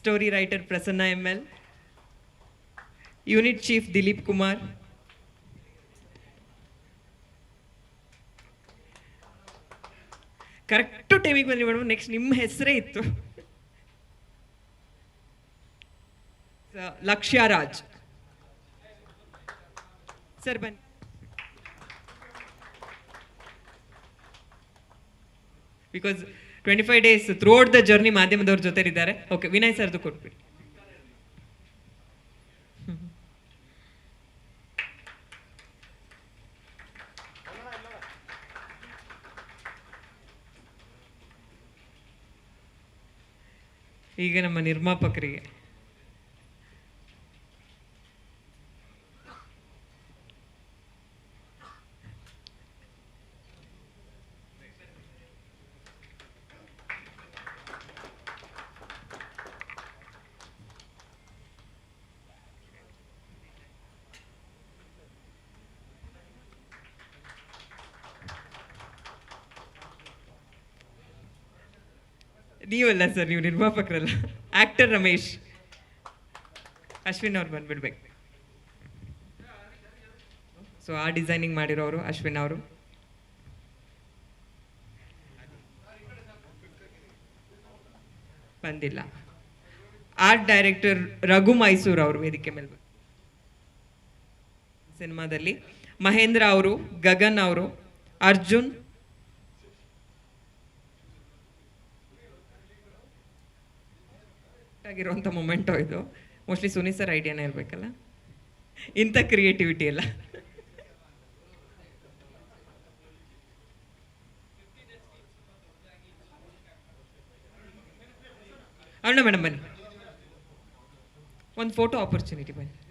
story writer Prasanna M L unit chief Dilip Kumar correct ಟೈಮಿಗೆ ಬಂದ್ರಿ madam next ನಿಮ್ಮ ಹೆಸರೇ ಇತ್ತು ಸ- ಲಕ್ಷ್ಯ ರಾಜ್ ಸರ್ ಬನ್ನಿ because twenty five days throughout the journey ಮಾಧ್ಯಮದವ್ರ ಜೊತೆ ಇದ್ದಾರೆ ಓಕೆ ವಿನಯ್ ಸರ್ದು ಕೊಟ್ಬಿಡಿ ಈಗ ನಮ್ಮ ನಿರ್ಮಾಪಕರಿಗೆ. ನೀವಲ್ಲ ಸರ್ ನೀವು ನಿರ್ಮಾಪಕರಲ್ಲ. ಆಕ್ಟರ್ ರಮೇಶ್. ಅಶ್ವಿನ್ ಅವ್ರು ಬಂದ್ಬಿಡ್ಬೇಕು. ಸೊ ಆ ಡಿಸೈನಿಂಗ್ ಮಾಡಿರೋರು ಅಶ್ವಿನ್ ಅವರು. ಬಂದಿಲ್ಲ. ಆರ್ಟ್ ಡೈರೆಕ್ಟರ್ ರಘು ಮೈಸೂರ್ ಅವರು ವೇದಿಕೆ ಮೇಲೆ. ಸಿನಿಮಾದಲ್ಲಿ. ಮಹೇಂದ್ರ ಅವರು, ಗಗನ್ ಅವರು, ಅರ್ಜುನ್ ಆಗಿರುವಂಥ ಮೊಮೆಂಟೋ ಇದು. ಮೋಸ್ಟ್ಲಿ ಸುನಿ ಸರ್ ಐಡಿಯಾನೇ ಇರಬೇಕಲ್ಲ? ಇಂಥ ಕ್ರಿಯೇಟಿವಿಟಿ ಎಲ್ಲ. ಅಣ್ಣ ಮೇಡಮ್ ಬನ್ನಿ. ಒಂದು ಫೋಟೋ ಆಪರ್ಚುನಿಟಿ ಬನ್ನಿ.